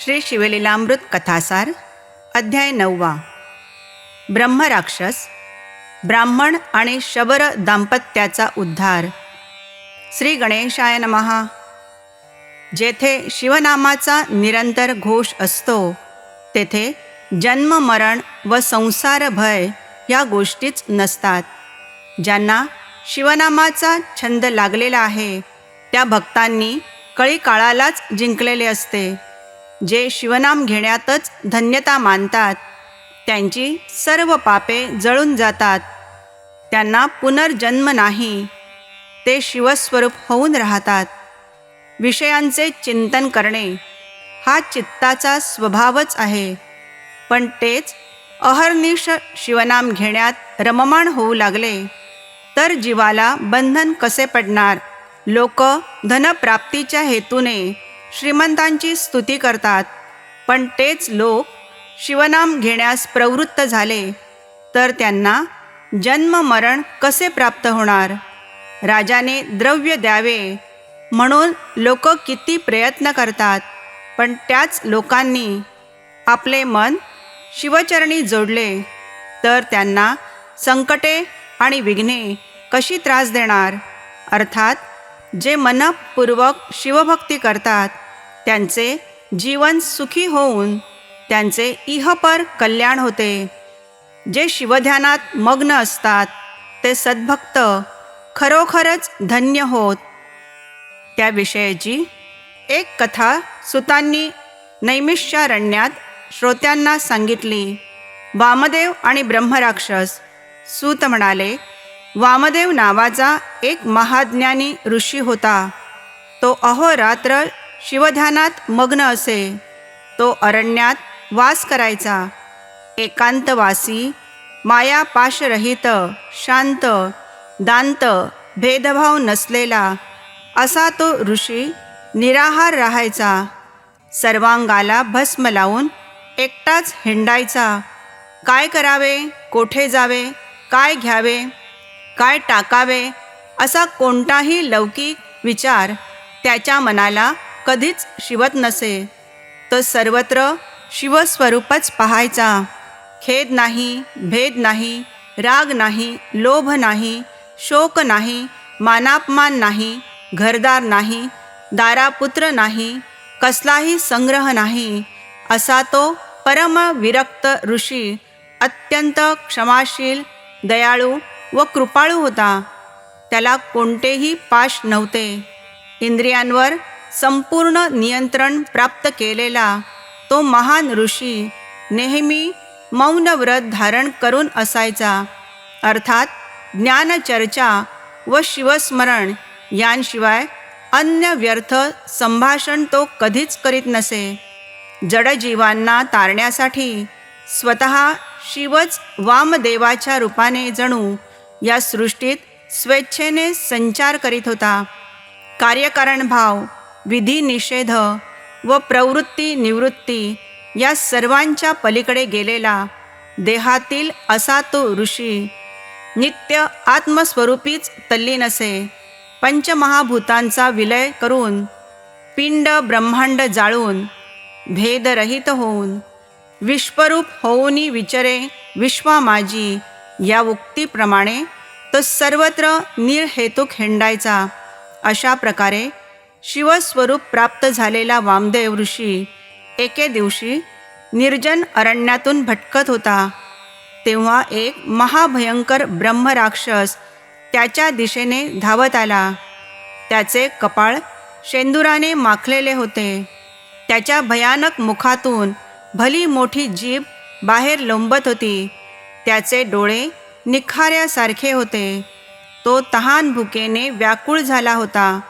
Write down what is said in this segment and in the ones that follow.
श्री शिवलीलामृत कथासार अध्याय नववा. ब्रह्मराक्षस ब्राह्मण आणि शबर दाम्पत्याचा उद्धार. श्री गणेशाय नमहा जेथे शिवनामाचा निरंतर घोष असतो तेथे जन्म मरण व संसार भय या गोष्टीच नसतात. ज्यांना शिवनामाचा छंद लागलेला आहे त्या भक्तांनी कळी काळालाच जिंकलेले असते. जे शिवनाम घेण्यातच धन्यता मानतात त्यांची सर्व पापे जळून जातात. त्यांना पुनर्जन्म नाही ते शिवस्वरूप होऊन राहतात. विषयांचे चिंतन करणे हा चित्ताचा स्वभावच आहे पण तेच अहर्निश शिवनाम घेण्यात रममाण होऊ लागले तर जीवाला बंधन कसे पडणार? लोक धनप्राप्तीच्या हेतूने श्रीमंतांची स्तुती करतात. पण तेच लोक शिवनाम घेण्यास प्रवृत्त झाले तर त्यांना जन्म मरण कसे प्राप्त होणार? राजाने द्रव्य द्यावे म्हणून लोक किती प्रयत्न करतात पण त्याच लोकांनी आपले मन शिवचरणी जोडले तर त्यांना संकटे आणि विघ्ने कशी त्रास देणार? अर्थात जे मनपूर्वक शिवभक्ती करतात त्यांचे जीवन सुखी होऊन त्यांचे इहपर कल्याण होते. जे शिवध्यानात मग्न असतात ते सद्भक्त खरोखरच धन्य होत. त्याविषयीची एक कथा सुतांनी नैमिष्यारण्यात श्रोत्यांना सांगितली. वामदेव आणि ब्रह्मराक्षस सूत म्हणाले वामदेव नावाचा एक महाज्ञानी ऋषी होता. तो अहोरात्र शिवध्यानात मग्न असे. तो अरण्यात वास करायचा. एकांतवासी माया पाशरहित शांत दांत भेदभाव नसलेला असा तो ऋषी निराहार राहायचा. सर्वांगाला भस्म लावून एकटाच हिंडायचा. काय करावे? कोठे जावे? काय घ्यावे? काय टाकावे? असा कोणताही लौकिक विचार त्याच्या मनाला कधीच शिवत नसे. तो सर्वत्र शिवस्वरूपच पाहायचा. खेद नाही भेद नाही राग नाही लोभ नाही शोक नाही मानापमान नाही घरदार नाही दारापुत्र नाही कसलाही संग्रह नाही. असा तो परमविरक्त ऋषी अत्यंत क्षमाशील दयाळू व कृपाळू होता. त्याला कोणतेही पाश नव्हते. इंद्रियांवर संपूर्ण नियंत्रण प्राप्त केलेला तो महान ऋषी नेहमी मौन व्रत धारण करून असायचा. अर्थात ज्ञानचर्चा व शिवस्मरण यांशिवाय अन्य व्यर्थ संभाषण तो कधीच करीत नसे. जडजीवांना तारण्यासाठी स्वतः शिवच वामदेवाच्या रूपाने जणू या सृष्टीत स्वेच्छेने संचार करीत होता. कार्यकारण भाव विधी निषेध व प्रवृत्ती निवृत्ती या सर्वांच्या पलीकडे गेलेला देहातील असा तो ऋषी नित्य आत्मस्वरूपीच तल्लीन असे पंचमहाभूतांचा विलय करून पिंड ब्रह्मांड जाळून भेदरहित होऊन विश्वरूप होऊनी विचरे विश्वा माझी या उक्तीप्रमाणे तो सर्वत्र निर्हेतुक हिंडायचा अशा प्रकारे शिवस्वरूप प्राप्त झालेला वामदेव ऋषी एके दिवशी निर्जन अरण्यातून भटकत होता. तेव्हा एक महाभयंकर ब्रह्मराक्षस त्याच्या दिशेने धावत आला. त्याचे कपाळ शेंदुराने माखलेले होते. त्याच्या भयानक मुखातून भली मोठी जीभ बाहेर लोंबत होती. त्याचे डोळे निखाऱ्यासारखे होते. तो तहान भुकेने व्याकुळ झाला होता.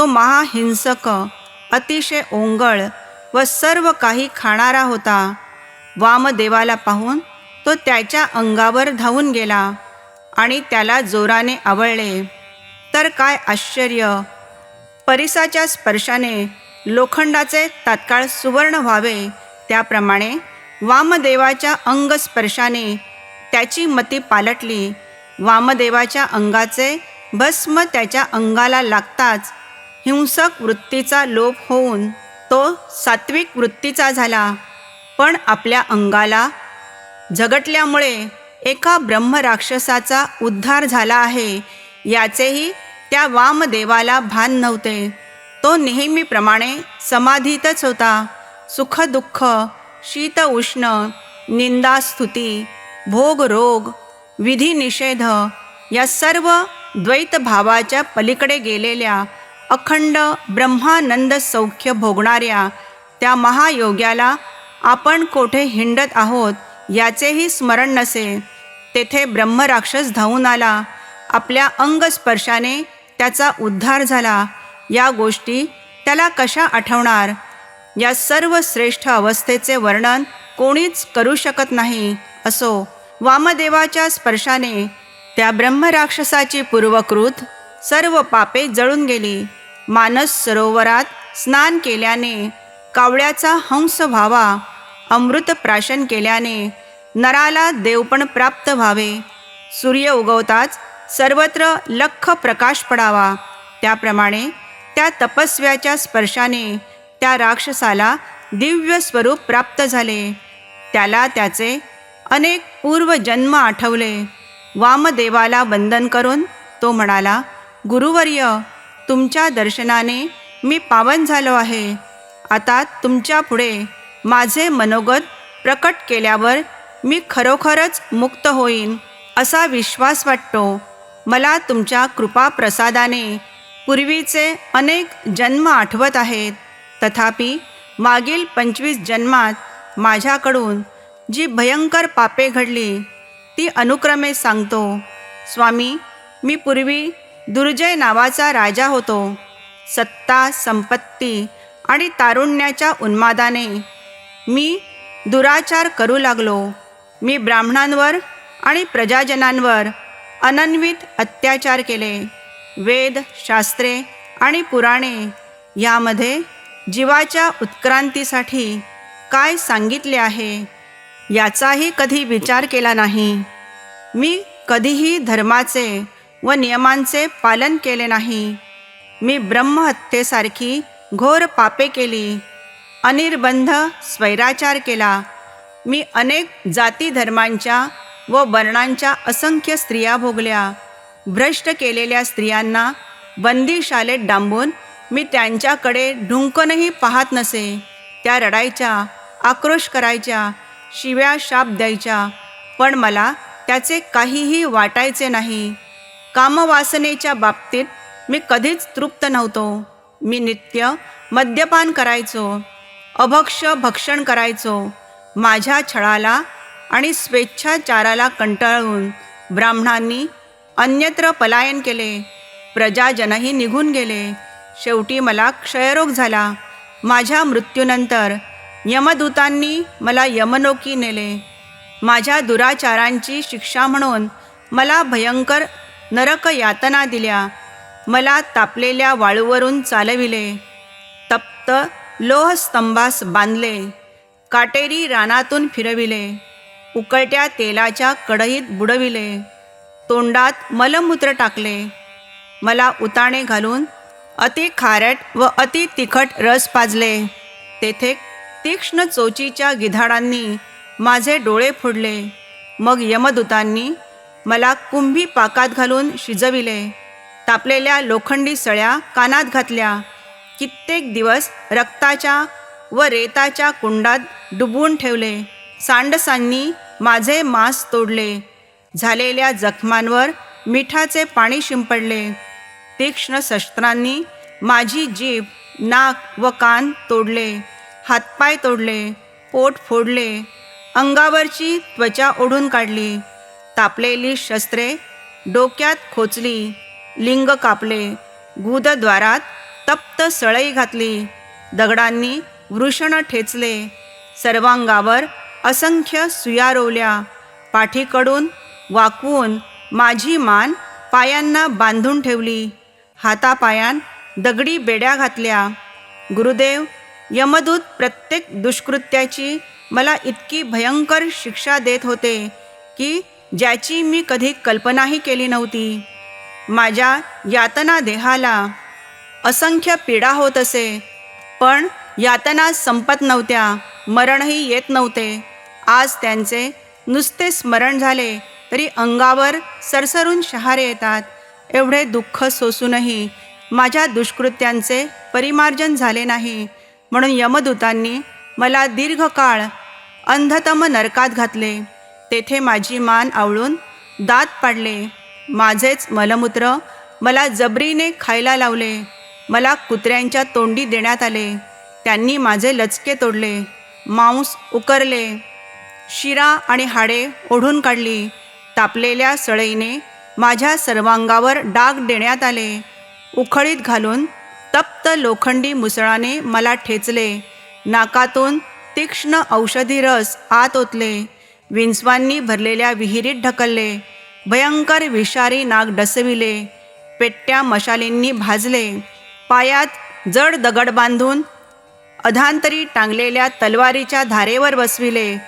तो महाहिंसक अतिशय ओंगळ व सर्व काही खाणारा होता. वामदेवाला पाहून तो त्याच्या अंगावर धावून गेला आणि त्याला जोराने आवळले. तर काय आश्चर्य! परिसाच्या स्पर्शाने लोखंडाचे तात्काळ सुवर्ण व्हावे. त्याप्रमाणे वामदेवाच्या अंगस्पर्शाने त्याची मती पालटली. वामदेवाच्या अंगाचे भस्म त्याच्या अंगाला लागताच हिंसक वृत्तीचा लोप होऊन तो सात्विक वृत्तीचा झाला. पण आपल्या अंगाला झगटल्यामुळे एका ब्रह्मराक्षसाचा उद्धार झाला आहे. याचेही त्या वामदेवाला भान नव्हते. तो नेहमीप्रमाणे समाधीतच होता. सुखदुःख शीत उष्ण निंदा स्तुती भोग रोग विधीनिषेध या सर्व द्वैतभावाच्या पलीकडे गेलेल्या अखंड ब्रह्मानंद सौख्य भोगणाऱ्या त्या महायोग्याला आपण कोठे हिंडत आहोत याचेही स्मरण नसे. तेथे ब्रह्मराक्षस धावून आला. आपल्या अंगस्पर्शाने त्याचा उद्धार झाला. या गोष्टी त्याला कशा आठवणार? या सर्व श्रेष्ठ अवस्थेचे वर्णन कोणीच करू शकत नाही असो वामदेवाच्या स्पर्शाने त्या ब्रह्मराक्षसाची पूर्वकृत सर्व पापे जळून गेली. मानस सरोवरात स्नान केल्याने कावळ्याचा हंस व्हावा अमृत प्राशन केल्याने नराला देवपण प्राप्त व्हावे. सूर्य उगवताच सर्वत्र लख प्रकाश पडावा. त्याप्रमाणे त्या तपस्व्याच्या स्पर्शाने त्या राक्षसाला दिव्य स्वरूप प्राप्त झाले. त्याला त्याचे अनेक पूर्वजन्म आठवले. वामदेवाला वंदन करून तो म्हणाला गुरुवर्य तुमच्या दर्शनाने मी पावन झालो आहे. आता तुमच्यापुढे माझे मनोगत प्रकट केल्यावर मी खरोखरच मुक्त होईन असा विश्वास वाटतो. मला तुमच्या कृपाप्रसादाने पूर्वीचे अनेक जन्म आठवत आहेत. तथापि मागील पंचवीस जन्मात माझ्याकडून जी भयंकर पापे घडली ती अनुक्रमे सांगतो. स्वामी मी पूर्वी दुर्जय नावाचा राजा होतो. सत्ता संपत्ती आणि तारुण्याच्या उन्मादाने मी दुराचार करू लागलो. मी ब्राह्मणांवर आणि प्रजाजनांवर अनन्वित अत्याचार केले. वेद शास्त्रे आणि पुराणे यामध्ये जीवाच्या उत्क्रांतीसाठी काय सांगितले आहे याचाही कधी विचार केला नाही. मी कधीही धर्माचे व नियमांचे पालन केले नाही. मी ब्रह्महत्येसारखी घोर पापे केली. अनिर्बंध स्वैराचार केला. मी अनेक जाती धर्मांच्या व वर्णांच्या असंख्य स्त्रिया भोगल्या. भ्रष्ट केलेल्या स्त्रियांना बंदीशालेत डांबून मी त्यांच्याकडे ढुंकनही पाहत नसे. त्या रडायच्या आक्रोश करायच्या शिव्या शाप द्यायच्या. पण मला त्याचे काहीही वाटायचे नाही. कामवासनेच्या बाबतीत मी कधीच तृप्त नव्हतो. मी नित्य मद्यपान करायचो अभक्ष भक्षण करायचो माझ्या छळाला आणि स्वेच्छाचाराला कंटाळून ब्राह्मणांनी अन्यत्र पलायन केले प्रजाजनही निघून गेले. शेवटी मला क्षयरोग झाला. माझ्या मृत्यूनंतर यमदूतांनी मला यमनोकी नेले. माझ्या दुराचारांची शिक्षा म्हणून मला भयंकर नरक यातना दिल्या. मला तापलेल्या वाळूवरून चालविले. तप्त लोहस्तंभास बांधले. काटेरी रानातून फिरविले. उकळत्या तेलाच्या कढईत बुडविले. तोंडात मलमूत्र टाकले. मला उताणे घालून अति खारट व अति तिखट रस पाजले. तेथे तीक्ष्ण चोचीच्या गिधाडांनी माझे डोळे फोडले. मग यमदूतांनी मला कुंभी पाकात घालून शिजविले. तापलेल्या लोखंडी सळ्या कानात घातल्या. कित्येक दिवस रक्ताच्या व रेताच्या कुंडात डुबवून ठेवले. सांडसांनी माझे मांस तोडले. झालेल्या जखमांवर मिठाचे पाणी शिंपडले. तीक्ष्ण शस्त्रांनी माझी जीभ नाक व कान तोडले. हातपाय तोडले. पोट फोडले. अंगावरची त्वचा ओढून काढली. तापलेली शस्त्रे डोक्यात खोचली लिंग कापले गुदद्वारात तप्त सळई घातली दगडांनी वृषण ठेचले सर्वांगावर असंख्य सुया रोवल्या पाठीकडून वाकवून माझी मान पायांना बांधून ठेवली हातापायान दगडी बेड्या घातल्या. गुरुदेव यमदूत प्रत्येक दुष्कृत्याची मला इतकी भयंकर शिक्षा देत होते की ज्याची मी कधी कल्पनाही केली नव्हती. माझ्या यातना देहाला असंख्य पीडा होत असे पण यातना संपत नव्हत्या मरणही येत नव्हते. आज त्यांचे नुसते स्मरण झाले तरी अंगावर सरसरून शहारे येतात. एवढे दुःख सोसूनही माझ्या दुष्कृत्यांचे परिमार्जन झाले नाही. म्हणून यमदूतांनी मला दीर्घकाळ अंधतम नरकात घातले. तेथे माझी मान आवळून दात पाडले. माझेच मलमूत्र मला जबरीने खायला लावले. मला कुत्र्यांच्या तोंडी देण्यात आले. त्यांनी माझे लचके तोडले. मांस उकरले. शिरा आणि हाडे ओढून काढली. तापलेल्या सळईने माझ्या सर्वांगावर डाग देण्यात आले. उखळीत घालून तप्त लोखंडी मुसळाने मला ठेचले. नाकातून तीक्ष्ण औषधी रस आत ओतले. विंचवांनी भरलेल्या विहिरीत ढकलले. भयंकर विषारी नाग डसविले. पेट्ट्या मशालींनी भाजले. पायात जड दगड बांधून अधांतरी टांगलेल्या तलवारीच्या धारेवर बसविले.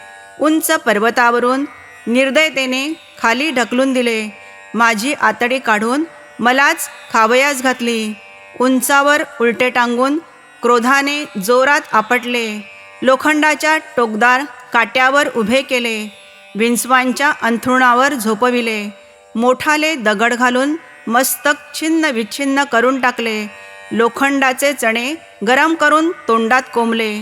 उंच पर्वतावरून निर्दयतेने खाली ढकलून दिले. माझी आतडी काढून मलाच खावयास घातली. उंचावर उलटे टांगून क्रोधाने जोरात आपटले. लोखंडाच्या टोकदार काट्यावर उभे केले. विंचवांच्या अंथरुणावर झोपविले. मोठाले दगड घालून मस्तक छिन्न विच्छिन्न करून टाकले. लोखंडाचे चणे गरम करून तोंडात कोंबले.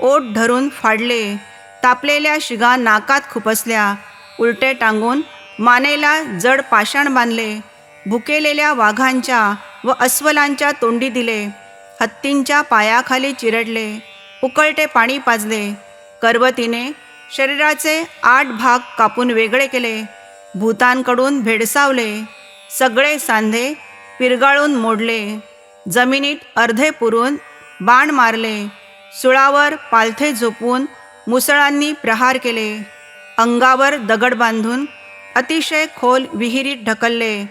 ओठ धरून फाडले. तापलेल्या शिगा नाकात खुपसल्या. उलटे टांगून मानेला जड पाषाण बांधले. भुकेलेल्या वाघांच्या व अस्वलांच्या तोंडी दिले. हत्तींच्या पायाखाली चिरडले. उकळते पाणी पाजले. करवतीने शरीराचे आठ भाग कापून वेगळे केले. भूतांकडून भेडसावले. सगळे सांधे पिरगाळून मोडले. जमिनीत अर्धे पुरून बाण मारले. सुळावर पालथे झोपून मुसळांनी प्रहार केले. अंगावर दगड बांधून अतिशय खोल विहिरीत ढकलले.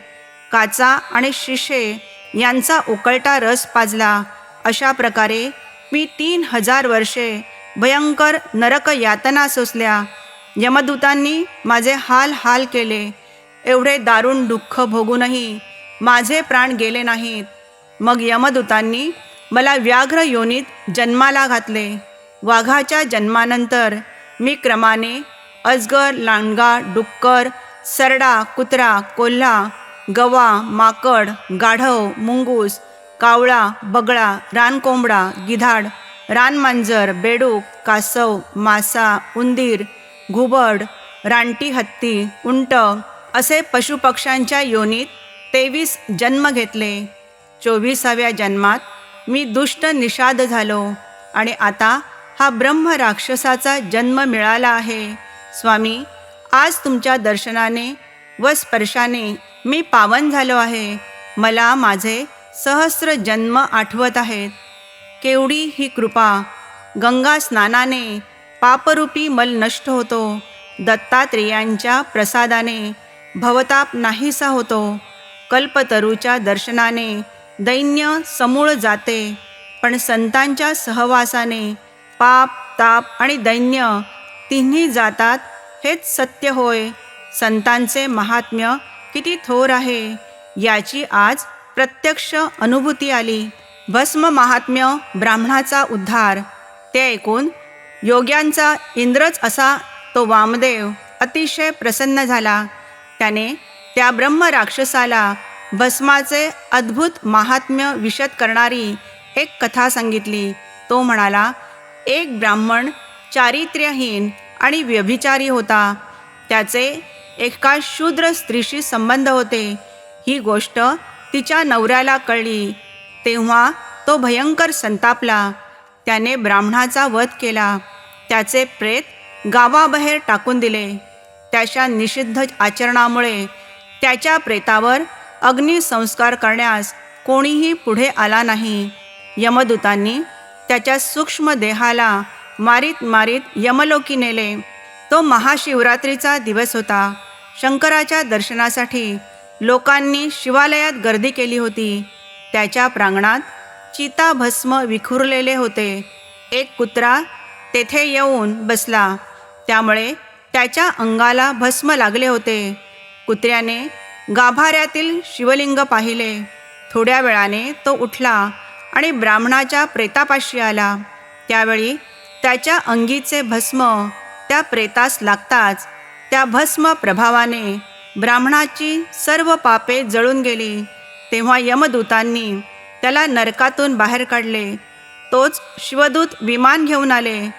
काचा आणि शिशे यांचा उकळटा रस पाजला. अशा प्रकारे मी तीन हजार वर्षे भयंकर नरक यातना सोसल्या. यमदूतांनी माझे हाल हाल केले. एवढे दारुण दुःख भोगूनही माझे प्राण गेले नाहीत. मग यमदूतांनी मला व्याघ्र योनीत जन्माला घातले. वाघाच्या जन्मानंतर मी क्रमाने अजगर लांडगा डुक्कर सरडा कुत्रा कोल्हा गवा माकड गाढव मुंगूस कावळा बगळा रानकोंबडा गिधाड रानमांजर बेडूक कासव मासा उंदीर घुबड रानटी हत्ती उंट असे पशुपक्ष्यांच्या योनीत तेवीस जन्म घेतले. चोवीसाव्या जन्मात मी दुष्ट निषाद झालो आणि आता हा ब्रह्म राक्षसाचा जन्म मिळाला आहे. स्वामी आज तुमच्या दर्शनाने व स्पर्शाने मी पावन झालो आहे. मला माझे सहस्र जन्म आठवत आहेत. केवढी ही कृपा. गंगा स्नानाने पापरूपी मल नष्ट होतो. दत्तात्रेयांच्या प्रसादाने भवताप नाहीसा होतो. कल्पतरूच्या दर्शनाने दैन्य समूळ जाते. पण संतांच्या सहवासाने पाप ताप आणि दैन्य तिन्ही जातात हेच सत्य होय. संतांचे महात्म्य किती थोर आहे. याची आज प्रत्यक्ष अनुभूती आली. भस्म महात्म्य ब्राह्मणाचा उद्धार. ते ऐकून योग्यांचा इंद्रच असा तो वामदेव अतिशय प्रसन्न झाला. त्याने त्या ब्रह्म राक्षसाला भस्माचे अद्भुत महात्म्य विशद करणारी एक कथा सांगितली. तो म्हणाला एक ब्राह्मण चारित्र्यहीन आणि व्यभिचारी होता. त्याचे एका शूद्र स्त्रीशी संबंध होते. ही गोष्ट तिच्या नवऱ्याला कळली. तेव्हा तो भयंकर संतापला. त्याने ब्राह्मणाचा वध केला. त्याचे प्रेत गावाबाहेर टाकून दिले. त्याच्या निषिद्ध आचरणामुळे त्याच्या प्रेतावर अग्निसंस्कार करण्यास कोणीही पुढे आला नाही. यमदूतांनी त्याच्या सूक्ष्म देहाला मारीत मारीत यमलोकी नेले. तो महाशिवरात्रीचा दिवस होता. शंकराच्या दर्शनासाठी लोकांनी शिवालयात गर्दी केली होती. त्याच्या प्रांगणात चिताभस्म विखुरलेले होते. एक कुत्रा तेथे येऊन बसला. त्यामुळे त्याच्या अंगाला भस्म लागले होते. कुत्र्याने गाभाऱ्यातील शिवलिंग पाहिले. थोड्या वेळाने तो उठला आणि ब्राह्मणाच्या प्रेतापाशी आला. त्यावेळी त्याच्या अंगीचे भस्म त्या प्रेतास लागताच त्या भस्म प्रभावाने ब्राह्मणाची सर्व पापे जळून गेली. तेव्हा यमदूतांनी त्याला नरकातून बाहेर काढले. तोच शिवदूत विमान घेऊन आले.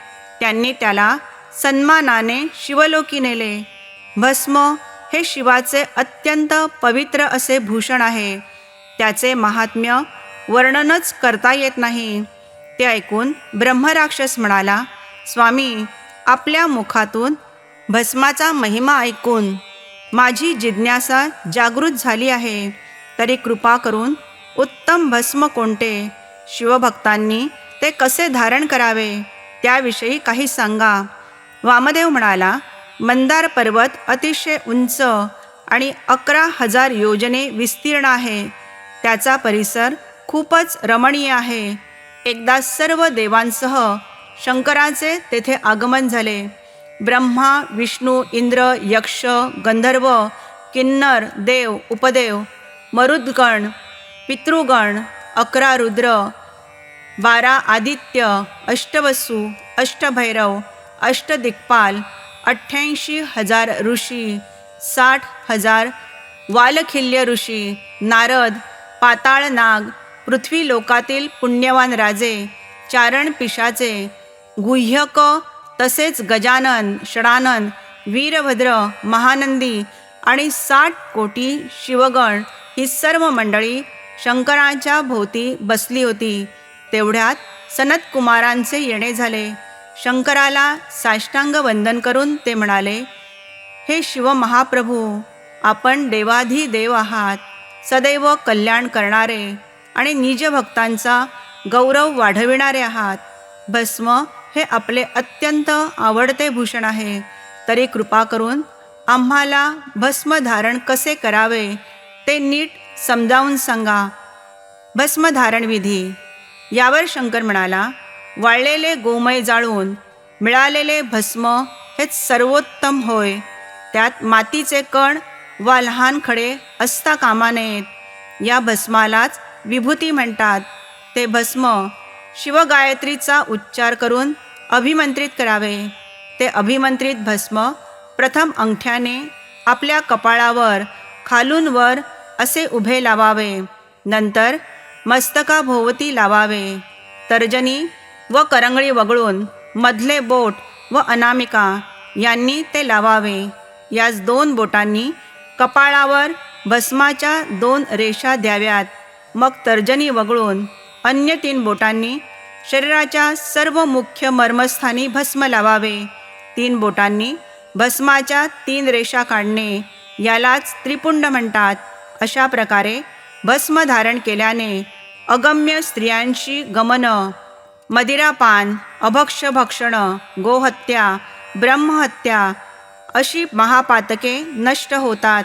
त्यांनी त्याला सन्मानाने शिवलोकी नेले. भस्म हे शिवाचे अत्यंत पवित्र असे भूषण आहे. त्याचे महात्म्य वर्णनच करता येत नाही. ते ऐकून ब्रह्मराक्षस म्हणाला स्वामी आपल्या मुखातून भस्माचा महिमा ऐकून माझी जिज्ञासा जागृत झाली आहे. तरी कृपा करून उत्तम भस्म कोणते? शिवभक्तांनी ते कसे धारण करावे? त्याविषयी काही सांगा. वामदेव म्हणाला मंदार पर्वत अतिशय उंच आणि अकरा हजार योजने विस्तीर्ण आहे. त्याचा परिसर खूपच रमणीय आहे. एकदा सर्व देवांसह शंकराचे तेथे आगमन झाले. ब्रह्मा विष्णू इंद्र यक्ष गंधर्व किन्नर देव उपदेव मरुद्गण पितृगण अकरा रुद्र बारा आदित्य अष्टवसू अष्टभैरव अष्टदिक्पाल अठ्ठ्याऐंशी हजार ऋषी साठ हजार वालखिल्य ऋषी नारद पाताळ नाग पृथ्वी लोकातील पुण्यवान राजे चारण पिशाचे गुह्यक तसेच गजानन षडानन वीरभद्र महानंदी आणि साठ कोटी शिवगण ही सर्व मंडळी शंकराच्या भोवती बसली होती. तेवढ्यात सनतकुमारांचे येणे झाले. शंकराला साष्टांग वंदन करून ते म्हणाले हे शिव महाप्रभू आपण देवाधिदेव आहात. सदैव कल्याण करणारे आणि निजभक्तांचा गौरव वाढविणारे आहात. भस्म हे आपले अत्यंत आवडते भूषण आहे. तरी कृपा करून आम्हाला भस्म धारण कसे करावे ते नीट समजावून सांगा. भस्मधारण विधी. यावर शंकर म्हणाला वाळलेले गोमय जाळून मिळालेले भस्म हेच सर्वोत्तम होय. त्यात मातीचे कण वा लहान खडे असता कामा नयेत. या भस्मालाच विभूती म्हणतात. ते भस्म शिवगायत्रीचा उच्चार करून अभिमंत्रित करावे. ते अभिमंत्रित भस्म प्रथम अंगठ्याने आपल्या कपाळावर खालून वर असे उभे लावावे. नंतर मस्तकाभोवती लावावे. तर्जनी व करंगळी वगळून मधले बोट व अनामिका यांनी ते लावावे. याच दोन बोटांनी कपाळावर भस्माच्या दोन रेषा द्याव्यात. मग तर्जनी वगळून अन्य तीन बोटांनी शरीराच्या सर्व मुख्य मर्मस्थानी भस्म लावावे. तीन बोटांनी भस्माच्या तीन रेषा काढणे यालाच त्रिपुंड म्हणतात. अशा प्रकारे भस्म धारण केल्याने अगम्य स्त्रियांशी गमन मदिरापान अभक्ष भक्षण गोहत्या ब्रह्महत्या अशी महापातके नष्ट होतात.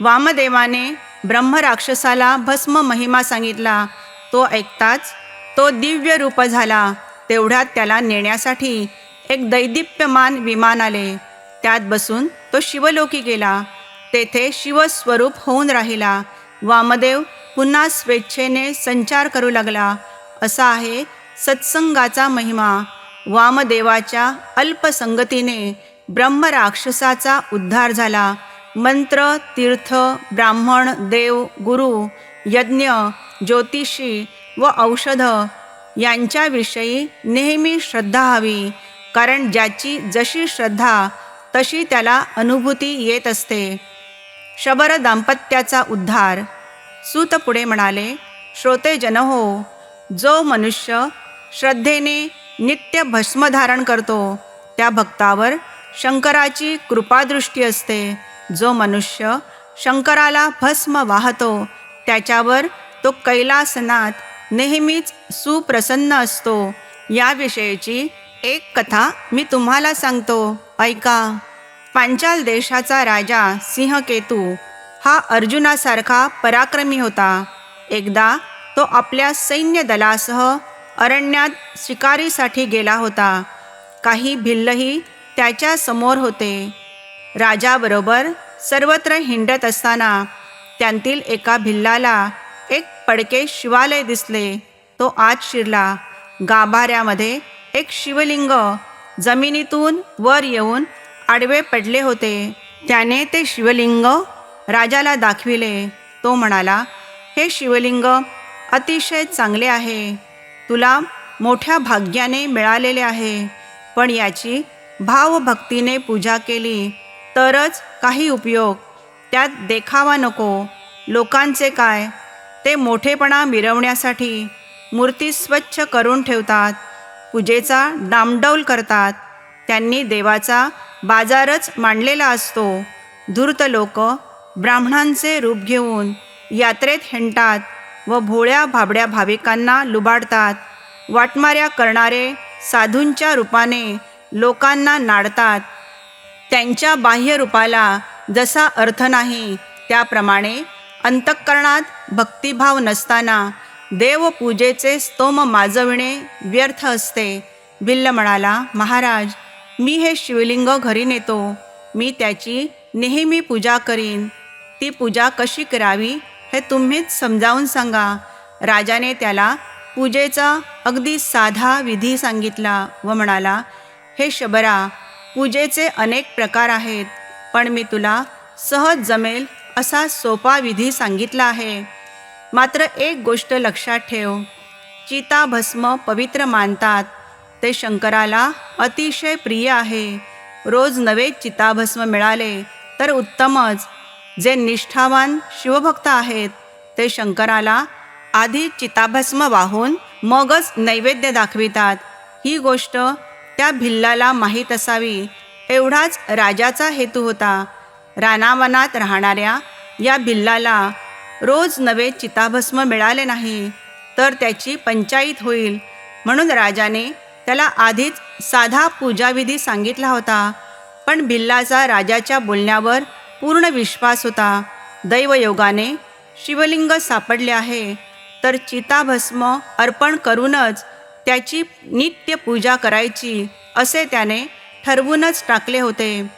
वामदेवाने ब्रह्मराक्षसाला भस्म महिमा सांगितला. तो ऐकताच तो दिव्य रूप झाला. तेवढ्यात त्याला नेण्यासाठी एक दैदिप्यमान विमान आले. त्यात बसून तो शिवलोकी गेला. तेथे शिवस्वरूप होऊन राहिला. वामदेव पुन्हा स्वेच्छेने संचार करू लागला. असा आहे सत्संगाचा महिमा. वामदेवाच्या अल्पसंगतीने ब्रह्मराक्षसाचा उद्धार झाला. मंत्र तीर्थ ब्राह्मण देव गुरु यज्ञ ज्योतिषी व औषधं यांच्याविषयी नेहमी श्रद्धा हवी. कारण ज्याची जशी श्रद्धा तशी त्याला अनुभूती येत असते. शबर दाम्पत्याचा उद्धार. सूत पुढे म्हणाले श्रोते जन हो जो मनुष्य श्रद्धेने नित्य भस्म धारण करतो त्या भक्तावर शंकराची कृपादृष्टी असते. जो मनुष्य शंकराला भस्म वाहतो त्याच्यावर तो कैलासनात नेहमीच सुप्रसन्न असतो. याविषयीची एक कथा मी तुम्हाला सांगतो. ऐका. पांचाल देशाचा राजा सिंहकेतू हा अर्जुनासारखा पराक्रमी होता. एकदा तो आपल्या सैन्य दलासह अरण्यात शिकारीसाठी गेला होता. काही भिल्लही त्याच्यासमोर होते. राजाबरोबर सर्वत्र हिंडत असताना त्यांतील एका भिल्लाला पडके शिवालय दिसले. तो आत शिरला. गाभाऱ्यामध्ये एक शिवलिंग जमिनीतून वर येऊन आडवे पडले होते. त्याने ते शिवलिंग राजाला दाखविले. तो म्हणाला हे शिवलिंग अतिशय चांगले आहे. तुला मोठ्या भाग्याने मिळालेले आहे. पण याची भावभक्तीने पूजा केली. तरच काही उपयोग. त्यात देखावा नको. लोकांचे काय? ते मोठेपणा मिरवण्यासाठी मूर्ती स्वच्छ करून ठेवतात पूजेचा डामडौल करतात. त्यांनी देवाचा बाजारच मांडलेला असतो. धूर्त लोक ब्राह्मणांचे रूप घेऊन यात्रेत हिंडतात व भोळ्या भाबड्या भाविकांना लुबाडतात. वाटमाऱ्या करणारे साधूंच्या रूपाने लोकांना नाडतात. त्यांच्या बाह्य रूपाला जसा अर्थ नाही त्याप्रमाणे अंतःकरणात भक्तिभाव नसताना देवपूजेचे स्तोम माजविणे व्यर्थ असते. बिल्ल म्हणाला महाराज मी हे शिवलिंग घरी नेतो. मी त्याची नेहमी पूजा करीन. ती पूजा कशी करावी हे तुम्हीच समजावून सांगा. राजाने त्याला पूजेचा अगदी साधा विधी सांगितला व म्हणाला हे शबरा पूजेचे अनेक प्रकार आहेत पण मी तुला सहज जमेल असा सोपा विधी सांगितला आहे. मात्र एक गोष्ट लक्षात ठेव. चिताभस्म पवित्र मानतात. ते शंकराला अतिशय प्रिय आहे. रोज नवे चिताभस्म मिळाले तर उत्तमच. जे निष्ठावान शिवभक्त आहेत ते शंकराला आधी चिताभस्म वाहून मगच नैवेद्य दाखवितात. ही गोष्ट त्या भिल्लाला माहीत असावी एवढाच राजाचा हेतू होता. रानावनात राहणाऱ्या या भिल्लाला रोज नवे चिताभस्म मिळाले नाही तर त्याची पंचायत होईल. म्हणून राजाने त्याला आधीच साधा पूजाविधी सांगितला होता. पण भिल्लाचा राजाच्या बोलण्यावर पूर्ण विश्वास होता. दैवयोगाने शिवलिंग सापडले आहे तर चिताभस्म अर्पण करूनच त्याची नित्य पूजा करायची असे त्याने ठरवूनच टाकले होते.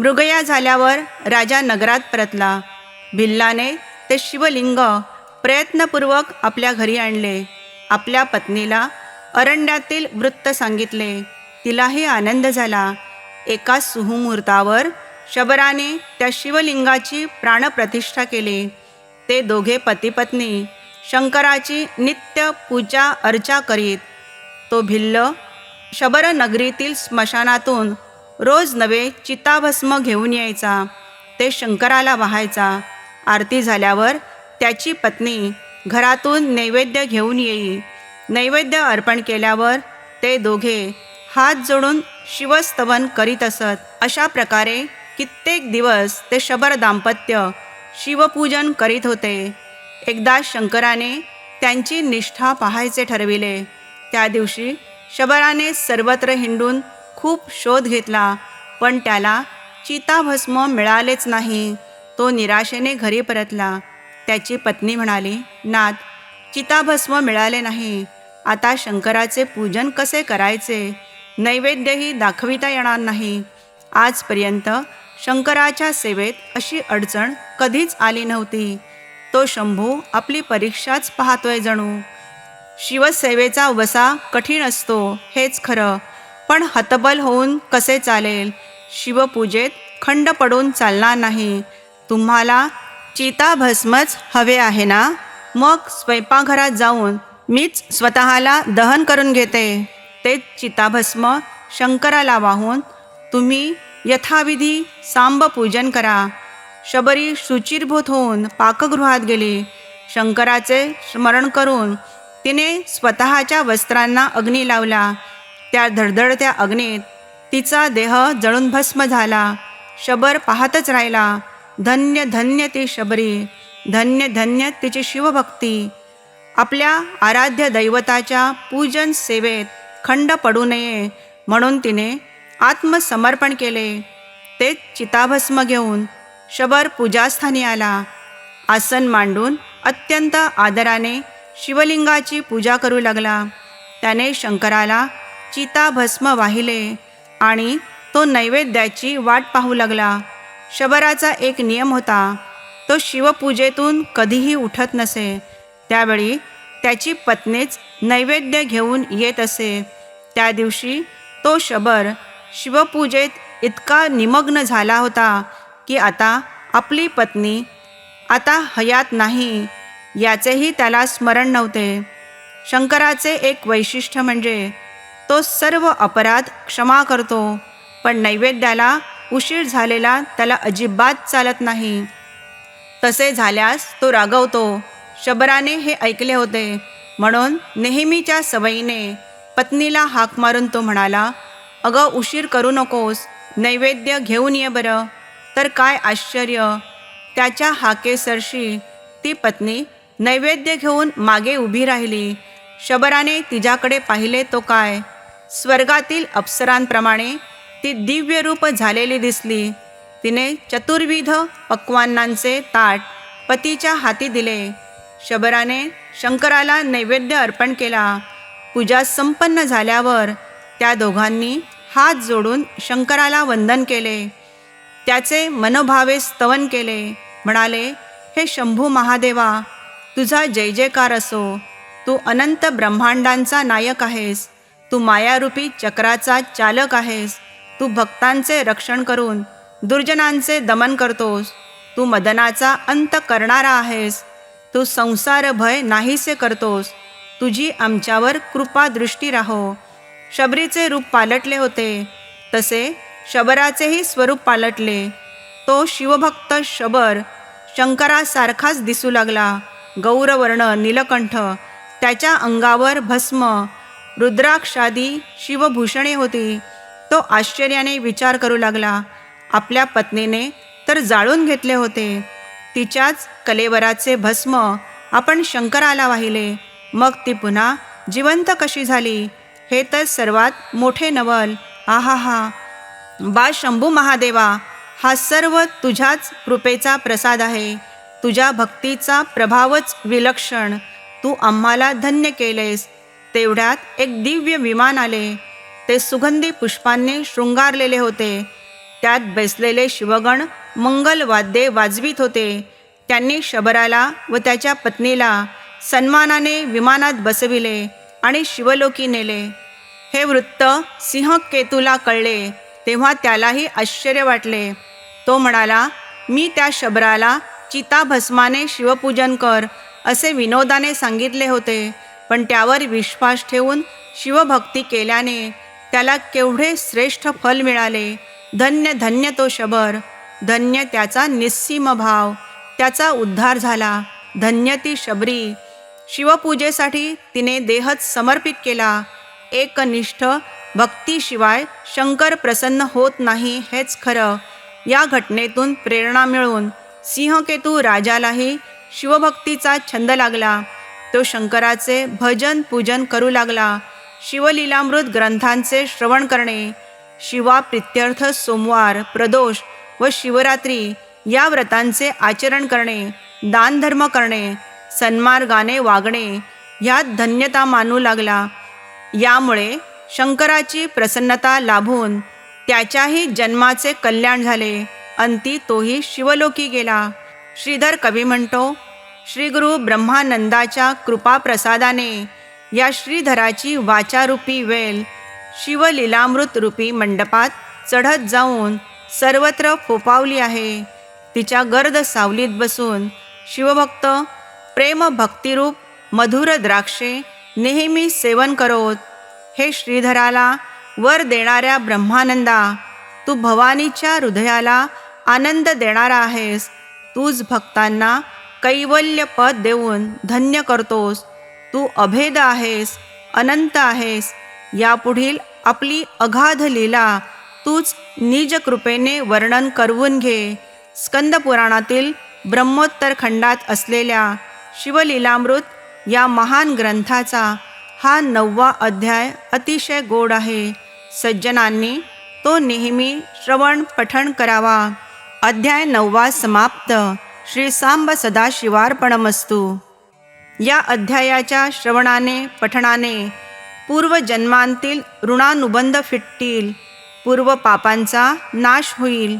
मृगया झाल्यावर राजा नगरात परतला. भिल्लाने ते शिवलिंग प्रयत्नपूर्वक आपल्या घरी आणले. आपल्या पत्नीला अरण्यातील वृत्त सांगितले. तिलाही आनंद झाला. एका सुहुमुहूर्तावर शबराने त्या शिवलिंगाची प्राणप्रतिष्ठा केली. ते दोघे पतीपत्नी शंकराची नित्य पूजा अर्चा करीत. तो भिल्ल शबरनगरीतील स्मशानातून रोज नवे चिताभस्म घेऊन यायचा. ते शंकराला वाहायचा आरती झाल्यावर त्याची पत्नी घरातून नैवेद्य घेऊन येई. नैवेद्य अर्पण केल्यावर ते दोघे हात जोडून शिवस्तवन करीत असत. अशा प्रकारे कित्येक दिवस ते शबर दाम्पत्य शिवपूजन करीत होते. एकदा शंकराने त्यांची निष्ठा पाहायचे ठरविले. त्या दिवशी शबराने सर्वत्र हिंडून खूप शोध घेतला पण त्याला चिताभस्म मिळालेच नाही. तो निराशेने घरी परतला. त्याची पत्नी म्हणाली नाथ चिताभस्म मिळाले नाही. आता शंकराचे पूजन कसे करायचे? नैवेद्यही दाखविता येणार नाही. आजपर्यंत शंकराच्या सेवेत अशी अडचण कधीच आली नव्हती. तो शंभू आपली परीक्षाच पाहतोय जणू. शिवसेवेचा वसा कठीण असतो हेच खरं. पण हतबल होऊन कसे चालेल? शिवपूजेत खंड पडून चालणार नाही. तुम्हाला चिताभस्मच हवे आहे ना? मग स्वयंपाकघरात जाऊन मीच स्वतःला दहन करून घेते. ते चिताभस्म शंकराला वाहून तुम्ही यथाविधी सांब पूजन करा. शबरी शुचिरभूत होऊन पाकगृहात गेली. शंकराचे स्मरण करून तिने स्वतःच्या वस्त्रांना अग्नी लावला. त्या धडधडत्या अग्नीत तिचा देह जळून भस्म झाला. शबर पाहतच राहिला. धन्य धन्य ती शबरी. धन्य धन्य तिची शिवभक्ती. आपल्या आराध्य दैवताच्या पूजन सेवेत खंड पडू नये म्हणून तिने आत्मसमर्पण केले. ते चिताभस्म घेऊन शबर पूजास्थानी आला. आसन मांडून अत्यंत आदराने शिवलिंगाची पूजा करू लागला. त्याने शंकराला चिताभस्म वाहिले आणि तो नैवेद्याची वाट पाहू लागला. शबराचा एक नियम होता तो शिवपूजेतून कधीही उठत नसे. त्यावेळी त्याची पत्नीच नैवेद्य घेऊन येत असे. त्या दिवशी तो शबर शिवपूजेत इतका निमग्न झाला होता की आता आपली पत्नी आता हयात नाही याचेही त्याला स्मरण नव्हते. शंकराचे एक वैशिष्ट्य म्हणजे तो सर्व अपराध क्षमा करतो. पण नैवेद्याला उशीर झालेला त्याला अजिबात चालत नाही. तसे झाल्यास तो रागवतो. शबराने हे ऐकले होते. म्हणून नेहमीच्या सवयीने पत्नीला हाक मारून तो म्हणाला अगं उशीर करू नकोस. नैवेद्य घेऊन ये बरं. तर काय आश्चर्य. त्याच्या हाकेसरशी ती पत्नी नैवेद्य घेऊन मागे उभी राहिली. शबराने तिच्याकडे पाहिले तो काय? स्वर्गातील अप्सरांप्रमाणे ती दिव्य रूप झालेली दिसली. तिने चतुर्विध पक्वान्नांचे ताट पतीच्या हाती दिले. शबराने शंकराला नैवेद्य अर्पण केला. पूजा संपन्न झाल्यावर त्या दोघांनी हात जोडून शंकराला वंदन केले. त्याचे मनोभावे स्तवन केले. म्हणाले हे शंभू महादेवा तुझा जय जयकार असो. तू अनंत ब्रह्मांडांचा नायक आहेस. तू मायारूपी चक्राचा चालक आहेस. तू भक्तांचे रक्षण करून दुर्जनांचे दमन करतोस. तू मदनाचा अंत करणारा आहेस. तू संसार भय नाहीसे करतोस. तुझी आमच्यावर कृपा दृष्टी राहो. शबरीचे रूप पालटले होते. तसे शबराचेही स्वरूप पालटले. तो शिवभक्त शबर शंकरासारखाच दिसू लागला. गौरवर्ण नीलकंठ त्याच्या अंगावर भस्म रुद्राक्षादी शिवभूषणे होती. तो आश्चर्याने विचार करू लागला. आपल्या पत्नीने तर जाळून घेतले होते. तिच्याच कलेवराचे भस्म आपण शंकराला वाहिले. मग ती पुन्हा जिवंत कशी झाली? हे तर सर्वात मोठे नवल. आहा हा बा शंभू महादेवा हा सर्व तुझ्याच कृपेचा प्रसाद आहे. तुझ्या भक्तीचा प्रभावच विलक्षण. तू आम्हाला धन्य केलेस. तेवढ्यात एक दिव्य विमान आले. ते सुगंधी पुष्पांनी शृंगारलेले होते. त्यात बसलेले शिवगण मंगलवाद्ये वाजवीत होते. त्यांनी शबराला व त्याच्या पत्नीला सन्मानाने विमानात बसविले आणि शिवलोकी नेले. हे वृत्त सिंहकेतूला कळले तेव्हा त्यालाही आश्चर्य वाटले. तो म्हणाला मी त्या शबराला चिताभस्माने शिवपूजन कर असे विनोदाने सांगितले होते. पण त्यावर विश्वास ठेवून शिवभक्ती केल्याने त्याला केवढे श्रेष्ठ फल मिळाले. धन्य धन्य तो शबर. धन्य त्याचा निस्सीम भाव. त्याचा उद्धार झाला. धन्य ती शबरी. शिवपूजेसाठी तिने देहच समर्पित केला. एकनिष्ठ भक्तीशिवाय शंकर प्रसन्न होत नाही हेच खरं. या घटनेतून प्रेरणा मिळून सिंहकेतू राजालाही शिवभक्तीचा छंद लागला. तो शंकराचे भजन पूजन करू लागला. शिवलीलामृत ग्रंथांचे श्रवण करणे शिवा प्रित्यर्थ सोमवार प्रदोष व शिवरात्री या व्रतांचे आचरण करणे दानधर्म करणे सन्मार्गाने वागणे ह्यात धन्यता मानू लागला. यामुळे शंकराची प्रसन्नता लाभून त्याच्याही जन्माचे कल्याण झाले. अंती तोही शिवलोकी गेला. श्रीधर कवी म्हणतो श्री गुरु ब्रह्मानंदाच्या कृपाप्रसादाने या श्रीधराची वाचारूपी वेल शिवलीलामृत रूपी मंडपात चढत जाऊन सर्वत्र फोपावली आहे. तिच्या गर्द सावलीत बसून शिवभक्त प्रेम भक्तिरूप मधुर द्राक्षे नेहमी सेवन करोत. हे श्रीधराला वर देणाऱ्या ब्रह्मानंदा तू भवानीच्या हृदयाला आनंद देणारा आहेस. तूच भक्तांना कैवल्य पद देऊन धन्य करतोस. तू अभेद आहेस अनंत आहेस. यापुढील आपली अगाध लीला तूच निज कृपेने वर्णन करवून घे. स्कंदपुराणातील ब्रह्मोत्तर खंडात असलेल्या शिवलीलामृत या महान ग्रंथाचा हा नववा अध्याय अतिशय गोड आहे. सज्जनांनी तो नेहमी श्रवण पठण करावा. अध्याय नववा समाप्त. श्री सांब सदाशिवार्पणमस्तू. या अध्यायाच्या श्रवणाने पठणाने पूर्वजन्मांतील ऋणानुबंध फिटतील पूर्व पापांचा नाश होईल.